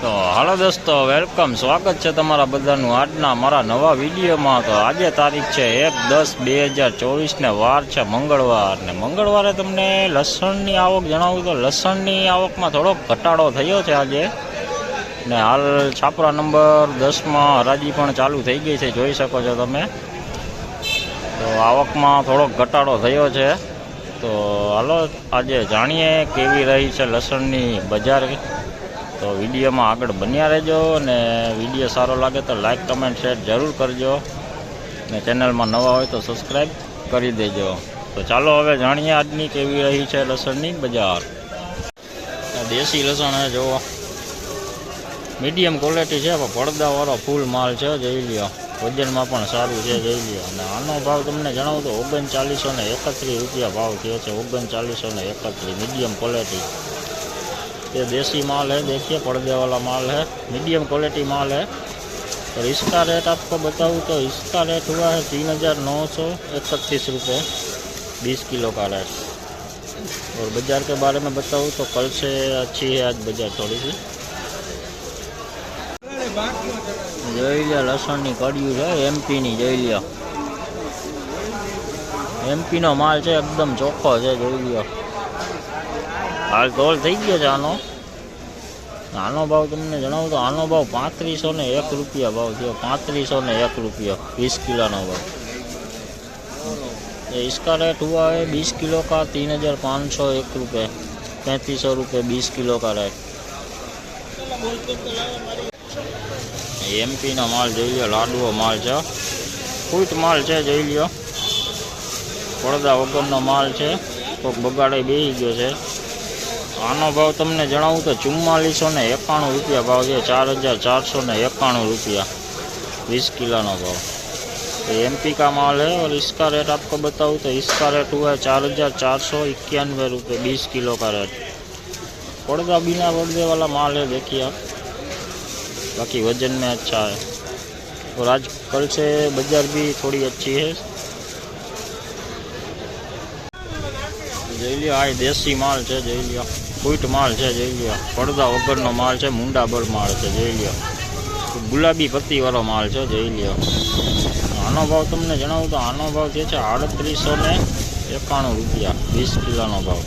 તો હાલો દોસ્તો, વેલકમ. સ્વાગત છે તમારા બધાનું આજના મારા નવા વિડીયોમાં. તો આજે તારીખ છે એક દસ બે હજાર ચોવીસને વાર છે મંગળવાર. ને મંગળવારે તમને લસણની આવક જણાવું તો લસણની આવકમાં થોડોક ઘટાડો થયો છે આજે. ને હાલ છાપરા નંબર દસમાં હરાજી પણ ચાલુ થઈ ગઈ છે, જોઈ શકો છો તમે. તો આવકમાં થોડોક ઘટાડો થયો છે. તો હાલો આજે જાણીએ કેવી રહી છે લસણની બજાર. તો વિડીયોમાં આગળ બન્યા રહેજો અને વીડિયો સારો લાગે તો લાઇક કમેન્ટ શેર જરૂર કરજો. ને ચેનલમાં નવા હોય તો સબસ્ક્રાઈબ કરી દેજો. તો ચાલો હવે જાણીએ આજની કેવી રહી છે લસણની બજાર. દેશી લસણ જુઓ. મીડિયમ ક્વોલિટી છે, પણ પડદાવાળો ફૂલ માલ છે, જોઈ લ્યો. વજનમાં પણ સારું છે, જોઈ લ્યો. અને આનો ભાવ તમને જણાવું તો ઓગણચાલીસો ને એકત્રીસ રૂપિયા ભાવ થયો છે, ઓગણચાલીસો ને એકત્રીસ મીડિયમ ક્વોલિટી ये देसी माल है देखिए पर्दे वाला माल है मीडियम क्वालिटी माल है और इसका रेट आपको बताऊँ तो इसका रेट हुआ है तीन हज़ार नौ सौ इकतीस रुपये बीस किलो का रेट और बाज़ार के बारे में बताऊँ तो कल से अच्छी है आज बाज़ार थोड़ी सी જોઈ લ્યો લસણની કડિયું છે એમપીની જોઈ લ્યો એમપીનો માલ છે એકદમ ચોખ્ખો છે જોઈ લ્યો હાલ તોલ થઈ ગયો છે આનો આનો ભાવ તમને જણાવું તો આનો ભાવ પાંત્રીસો ને એક રૂપિયા ભાવ થયો પાંત્રીસો ને એક रुपया बीस किलो નો भाव ये इसका रेट हुआ है बीस किलो का तीन हजार पाँच सौ एक रुपये पैंतीस सौ रुपये बीस किलो का रेट એમપીનો માલ જોઈ લ્યો લાડવો માલ છે ફૂટ માલ છે જોઈ લ્યો પડદા વગરનો માલ છે કોઈક બગાડે બેસી ગયો છે આનો ભાવ તમને જણાવું તો ચુમ્માલીસો ને એકાણું રૂપિયા ભાવ છે ચાર હજાર ચારસો ને એકાણું रुपया बीस किलो નો भाव तो एमपी का माल है और इसका रेट आपको बताऊँ तो इसका रेट हुआ है चार हज़ार चार सौ इक्यानवे रुपये बीस किलो का रेट पर्दा बिना पर्दे वाला माल है देखिए आप बाकी वजन में अच्छा है और आज कल से बाजार भी थोड़ी अच्छी है જોઈ લ્યો આ દેશી માલ છે જોઈ લ્યો ફૂટ માલ છે જોઈ લ્યો પડદા વગરનો માલ છે મુંડાબળ માલ છે જોઈ લ્યો ગુલાબી પત્તીવાળો માલ છે જોઈ લ્યો આનો ભાવ તમને જણાવું તો આનો ભાવ જે છે આડત્રીસો ને એકાણું રૂપિયા વીસ કિલોનો ભાવ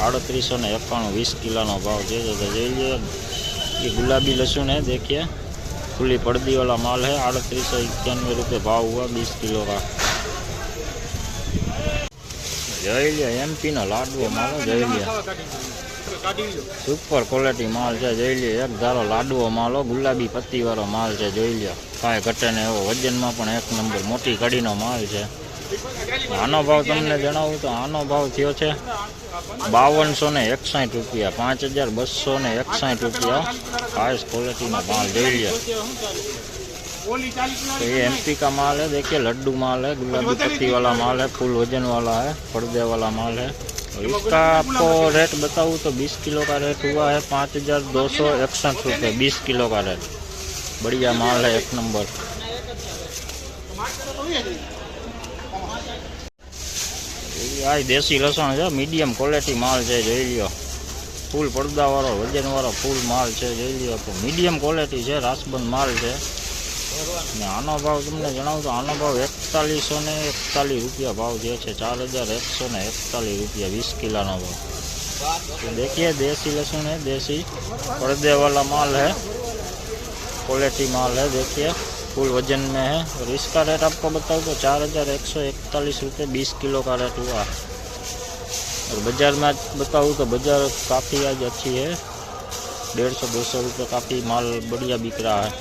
આડત્રીસો ને એકાણું વીસ કિલોનો ભાવ છે તો જોઈ લ્યો ये गुलाबी लहसुन है देखिए खुली पर्दी वाला माल है अड़तीस सौ इक्यानवे रुपये भाव हुआ बीस किलो का જોઈ લ્યો એમપીનો લાડવો માલ જોઈ લ્યો સુપર ક્વોલિટી માલ છે જોઈ લ્યો એક ધારો લાડવો માલ ગુલાબી પત્તીવાળો માલ છે જોઈ લ્યો. કાંઈ ઘટે ને એવો વજનમાં પણ એક નંબર મોટી કડીનો માલ છે. આનો ભાવ તમને જણાવું તો આનો ભાવ થયો છે બાવનસો ને એકસાઠ રૂપિયા પાંચ હજાર બસો ને એકસાઠ રૂપિયા. હાઈસ ક્વોલિટીનો માલ જોઈ લ્યો. એ एमपी का माल है देखिए लड्डू माल है गुलाबी पत्ती वाला माल है फुल वजन वाला હે पर्दे वाला माल है इसका आपको रेट बताऊँ तो 20 किलो का रेट हुआ है पाँच हजार दो सौ इकसठ रुपये बीस किलो का रेट बढ़िया माल है एक नंबर આ દેશી લસણ છે મીડિયમ ક્વોલિટી માલ છે જોઈ લ્યો ફૂલ પડદાવાળો વજનવાળો ફૂલ માલ છે જોઈ લ્યો તો મીડિયમ ક્વોલિટી છે રાસબંધ માલ છે ને भाव ભાવ તમને तो તો भाव ભાવ એકતાલીસો ને એકતાલીસ રૂપિયા ભાવ જે છે, ચાર હજાર એકસો ને એકતાલીસ રૂપિયા વીસ કિલાનો ભાવ. તો देखिए देसी लहसुन है देसी पर्दे वाला माल है क्वालिटी माल है देखिए फुल वज़न में है और इसका रेट आपको बताऊँ तो चार हज़ार एक सौ इकतालीस रुपये बीस किलो का रेट हुआ है और बाज़ार में बताऊँ तो बाज़ार काफ़ी आज अच्छी है डेढ़ सौ दो सौ रुपये काफ़ी माल बढ़िया बिक रहा है